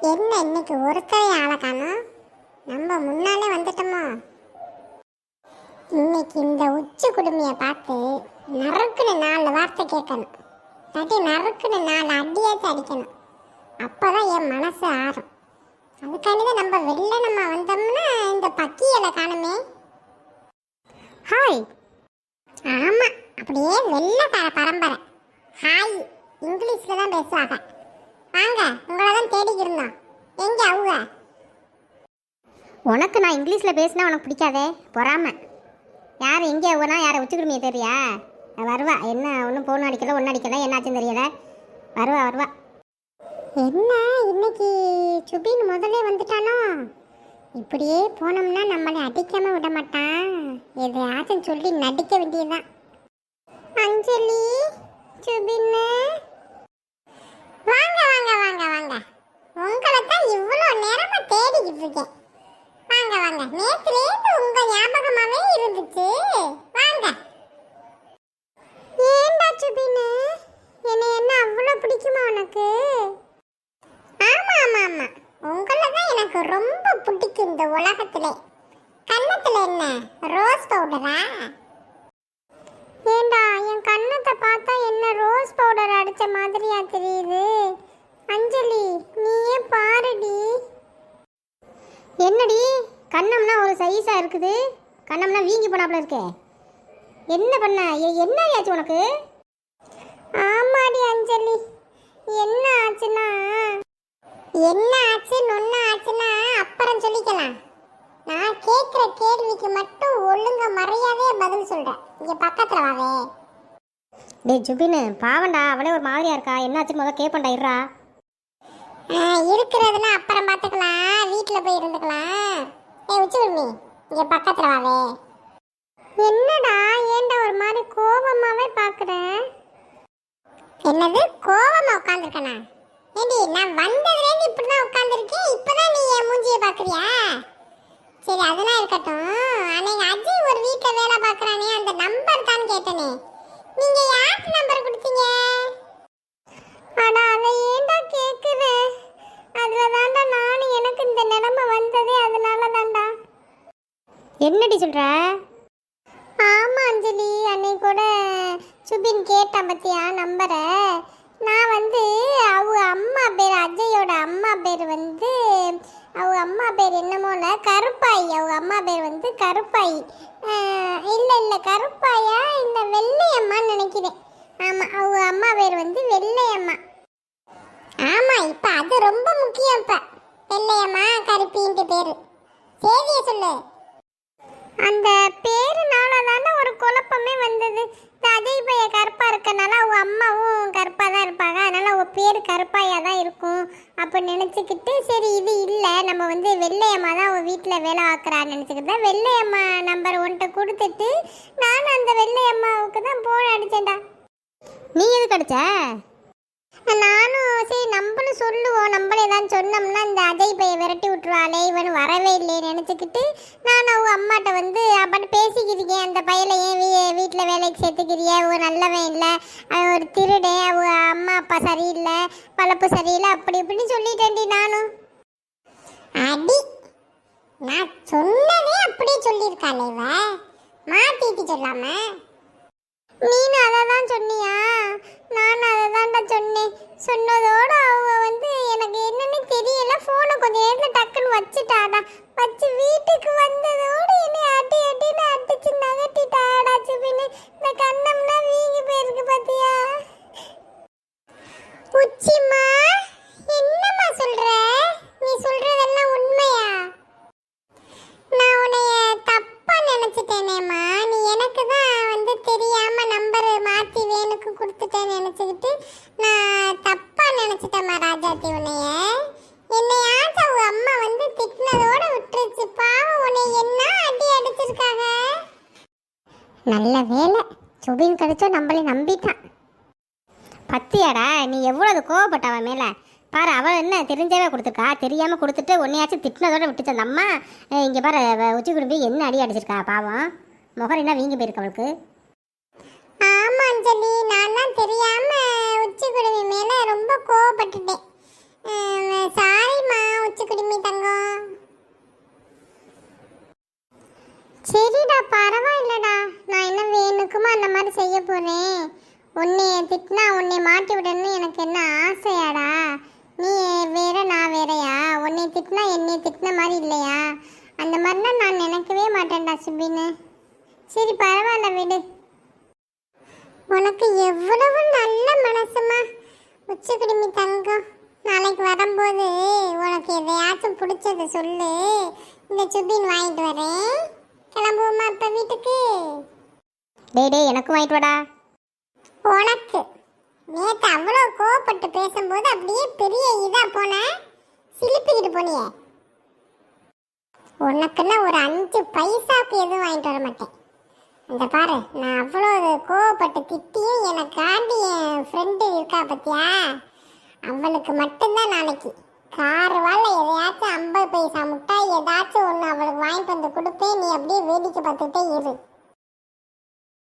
என்ன இன்னைக்கு ஒருத்தரை ஆளை காணோம்? நம்ம முன்னாலே வந்துட்டோமோ? இன்னைக்கு இந்த உச்சி குடுமையை பார்த்து நறுக்குன்னு நாலு வார்த்தை கேட்கணும். இல்லாட்டி நறுக்குன்னு நாலு அடியாச்சும் அடிக்கணும். அப்போதான் என் மனசு ஆறும். அதுக்காண்டி தான் நம்ம வெளில நம்ம வந்தோம்னா இந்த பக்கியலை காணுமே. ஹாய். ஆமாம் அப்படியே வெள்ளக்கார பரம்பரை. ஹாய் இங்கிலீஷில் தான் பேசுவாங்க. வாங்க உங்களை தான் தேடிக்கு இருந்தோம். எங்க அவங்க உனக்கு நான் இங்கிலீஷில் பேசினா உனக்கு பிடிக்காதே? பொறாம. யார் எங்கே போனா யாரை உச்சிக்கிடுமையை தெரியா? வருவா. என்ன ஒன்றும் ஃபோன் அடிக்கல ஒன்றும் அடிக்கல. என்னாச்சுன்னு தெரியல. வருவா வருவா. என்ன இன்னைக்கு சுபின் முதல்ல வந்துட்டானோ? இப்படியே போனோம்னா நம்மளை அடிக்காம விட மாட்டான். எதையாச்சும் சொல்லி நடிக்க வேண்டியதுதான். அஞ்சலி சுபின்னு வாங்க வாங்க வாங்க வாங்க உங்களை தான் இவ்வளோ நேரமா தேடிக்கிட்டு இருக்கேன் வாங்க வாங்க நேத்துலேருந்து உங்க ஞாபகமாவே இருந்துச்சு வாங்க ஏண்டா சுபின்னு என்னை என்ன அவ்வளோ பிடிக்குமா உனக்கு ஆமா ஆமா ஆமா உங்களை தான் எனக்கு ரொம்ப பிடிக்கும் இந்த உலகத்திலே. கன்னத்துல என்ன? ரோஸ் பவுடரா ஏண்டா என் கன்னத்தை பார்த்தா என்ன ரோஸ் பவுடர் அடிச்ச மாதிரியா தெரியுது? அஞ்சலி நீயே பாருடி. என்னடி? கண்ணம்னா ஒரு சைஸா இருக்குது. கண்ணம்னா வீங்கி போனாப்ல இருக்கே. என்ன பண்ண? என்ன ஆச்சு உனக்கு? ஆமாடி அஞ்சலி. என்ன ஆச்சுன்னா? என்ன ஆச்சு நொன்ன அப்புறம் சொல்லிக்கலாம். நான் கேட்குற கேள்விக்கு மட்டும் ஒழுங்க மரியாதையா பதில் சொல்றேன். இங்க பக்கத்துல வாவே. டேய் ஜுபின்னு பாவண்டா அவளே ஒரு மாதிரியா இருக்கா? என்னாச்சுன்னு முதல்ல கேட்பண்டா இருறா இருக்கிறதுனா அப்புறம் பார்த்துக்கலாம் வீட்டில் போய் இருந்துக்கலாம். ஏ உச்சி இங்க பக்கத்துல வாவே. என்னடா ஏன்டா ஒரு மாதிரி கோபமாவே பார்க்குறேன் என்னது? கோபமா உட்காந்துருக்கனா ஏண்டி நான் வந்ததுலேருந்து இப்படி தான் உட்காந்துருக்கேன் இப்போதான் நீ என் மூஞ்சியை பார்க்குறியா? சரி அதெல்லாம் இருக்கட்டும். அன்னைக்கு அஜய் ஒரு வீட்டில் வேலை பார்க்குறானே அந்த நம்பர் தான் கேட்டனே. நீங்கள் யாருக்கு நம்பர் கொடுத்தீங்க? ஆனால் அதை ஏண்டா கேக்குற அதில் தாண்டா நானும் எனக்கு இந்த நிலமை வந்ததே அதனால தாண்டா என்னடி சொல்கிற ஆமாம் அஞ்சலி. அன்னைக்கு கூட சுபின் கேட்டான் பத்தியா நம்பரை நான் வந்து அவங்க அம்மா பேர் அஜயோட அம்மா பேர் வந்து அவங்க அம்மா பேர் என்னமோல கருப்பாயி அவங்க அம்மா பேர் வந்து கருப்பாயி ஆஹ், இல்ல இல்ல கருப்பாயா? இந்த வெள்ளையம்மான்னு நினைக்கிறேன். ஆமாம் அவங்க அம்மா பேர் வந்து வெள்ளையம்மா. ஆமாம் இப்போ அது ரொம்ப முக்கியம் இப்போ. வெள்ளையம்மா கருப்பின்ட்டு பேரு. சேவிய சொல்லு. அந்த பேருனால தானே ஒரு குழப்பமே வந்தது. இந்த அஜய் பைய இருக்கனால அவங்க அம்மாவும் கருப்பாக தான் இருப்பாங்க. அதனால் அவங்க பேர் கருப்பாயாக தான் இருக்கும் அப்போ நினச்சிக்கிட்டு சரி இது இல்லை. நம்ம வந்து வெள்ளையம்மா தான் அவங்க வீட்டில் வேலை ஆக்குறான்னு நினச்சிக்கிட்டு தான் வெள்ளையம்மா நம்பர் ஒன்ட்ட கொடுத்துட்டு நானும் அந்த வெள்ளையம்மாவுக்கு தான் போன் அடிச்சேன்டா. நீ எதுக்கு அடிச்ச? நானும் சரி நம்மளும் சொல்லுவோம். நம்மளே தான் சொன்னோம்னா இந்த அஜய் பைய விரட்டி விட்டுருவாளே இவன் வரவே இல்லையே நினச்சிக்கிட்டு நான் அவங்க அம்மாட்ட வந்து அப்பாட்ட பேசிக்கிறீங்க அந்த பையலை ஏன் வீ வீட்டில் வேலைக்கு சேர்த்துக்கிறிய அவங்க நல்லவன் இல்லை. அவன் ஒரு திருடே அவங்க அம்மா அப்பா சரியில்லை. பழப்பு சரியில்லை. அப்படி இப்படின்னு சொல்லிட்டேன்டி நானும். அடி நான் சொன்னதே அப்படியே சொல்லியிருக்காளே இவ. மாத்திட்டு சொல்லாமல் நீனு அதை தான் சொன்னியா? நானும் அதை தான்டா சொன்னேன். சொன்னதோட அவங்க வந்து எனக்கு என்னன்னு தெரியல. ஃபோனை கொஞ்சம் நேரத்தில் டக்குன்னு வச்சுட்டாடா. நினச்சிக்கிட்டு நான் தப்பாக நினச்சிட்டேம்மா ராஜாத்தி உன்னைய. என்னையாச்சும் அவங்க அம்மா வந்து திட்டினதோட விட்டுருச்சு. பாவம் உன்னை என்ன அடி அடிச்சிருக்காங்க? நல்ல வேலை. சுபின் கிடைச்சோ நம்மளை நம்பிட்டான். பத்தியாடா நீ எவ்வளவு கோவப்பட்ட அவன் மேலே? பாரு அவள் என்ன தெரிஞ்சவே கொடுத்துருக்கா? தெரியாமல் கொடுத்துட்டு உன்னையாச்சும் திட்டினதோட விட்டுச்சு அந்த அம்மா. இங்கே பாரு உச்சி குடும்பி என்ன அடி அடிச்சிருக்கா பாவம். முகம் என்ன வீங்கி போயிருக்கு அவளுக்கு? ஆமா அஞ்சலி நான் தெரியாம உச்சிக்குடுமி மேலே ரொம்ப கோவப்பட்டுட்டேன். சாரிம்மா உச்சிக்குடுமி தங்கம். சரிடா பரவாயில்லடா. நான் என்ன வேணுக்குமா அந்த மாதிரி செய்ய போறேன்? உன்னை திட்டினா உன்னை மாட்டி விடணும்னு எனக்கு என்ன ஆசையாடா? நீ வேற நான் வேறையா? உன்னை திட்டினா என்னை திட்டின மாதிரி இல்லையா? அந்த மாதிரிலாம் நான் நினைக்கவே மாட்டேன்டா சுபின்னு சரி பரவாயில்ல விடு. உனக்கு எவ்வளவு நல்ல மனசுமா? உச்சக்குடுமி தங்கம். நாளைக்கு வரும்போது உனக்கு எதையாச்சும் பிடிச்சத சொல்லு. இந்த சுபின் வாங்கிட்டு வரேன். கிளம்புவோமா இப்ப வீட்டுக்கு? டேய் டேய் எனக்கும் வாங்கிட்டு வாடா. உனக்கு? நேத்து அவ்வளோ கோவப்பட்டு பேசும்போது அப்படியே பெரிய இதா போன. சிலிப்பிக்கிட்டு போனியே. உனக்குன்னா ஒரு அஞ்சு பைசாவுக்கு எதுவும் வாங்கிட்டு வர மாட்டேன். இந்த பாரு நான் அவ்வளோ கோவப்பட்டு திட்டியும் எனக்காண்டி என் ஃப்ரெண்டு இருக்கா பத்தியா? அவளுக்கு மட்டும்தான் நாளைக்கு. கார் வாழ எதையாச்சும் ஐம்பது பைசா முட்டாய் ஏதாச்சும் ஒன்று அவளுக்கு வாங்கிட்டு வந்து கொடுப்பேன் நீ அப்படியே வேடிக்கை பார்த்துட்டே இரு.